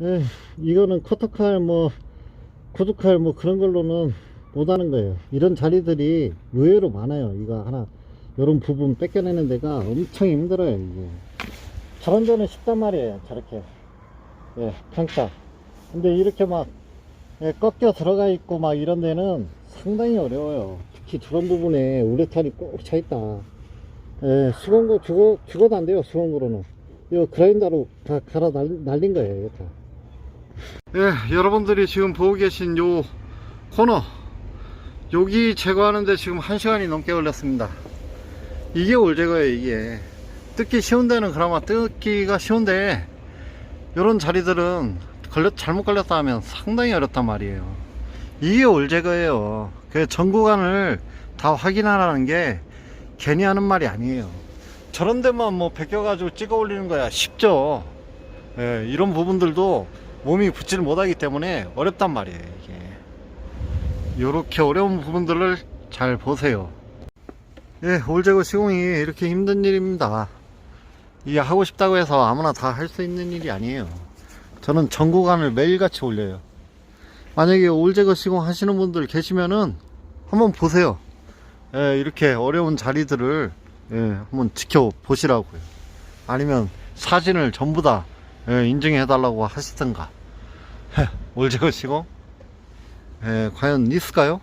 에 이거는 커터칼 뭐 구두칼 뭐 그런 걸로는 못하는 거예요. 이런 자리들이 의외로 많아요. 이거 하나 이런 부분 뺏겨내는 데가 엄청 힘들어요 이게. 다른 데는 쉽단 말이에요 저렇게. 예 평차. 근데 이렇게 막 예, 꺾여 들어가 있고 막 이런 데는 상당히 어려워요. 특히 저런 부분에 우레탄이 꼭 차 있다. 예, 수건고 죽어, 죽어도 안 돼요 수건고로는. 이거 그라인더로 다 갈아 날, 날린 거예요 이거 다. 예, 여러분들이 지금 보고 계신 요 코너 여기 제거하는데 지금 1시간이 넘게 걸렸습니다. 이게 올 제거예요 이게. 뜯기 쉬운 데는 그나마 뜯기가 쉬운데 이런 자리들은 걸렸, 잘못 걸렸다 하면 상당히 어렵단 말이에요. 이게 올 제거예요. 그 전 구간을 다 확인하라는 게 괜히 하는 말이 아니에요. 저런 데만 뭐 베껴가지고 찍어 올리는 거야. 쉽죠? 예, 이런 부분들도 몸이 붙지를 못하기 때문에 어렵단 말이에요 이게. 이렇게 어려운 부분들을 잘 보세요. 예, 올 제거 시공이 이렇게 힘든 일입니다. 이게 하고 싶다고 해서 아무나 다 할 수 있는 일이 아니에요. 저는 전 구간을 매일같이 올려요. 만약에 올 제거 시공 하시는 분들 계시면은 한번 보세요. 예, 이렇게 어려운 자리들을 예, 한번 지켜보시라고요. 아니면 사진을 전부 다 예, 인증해 달라고 하시던가. 올제거 시공 예, 과연 있을까요?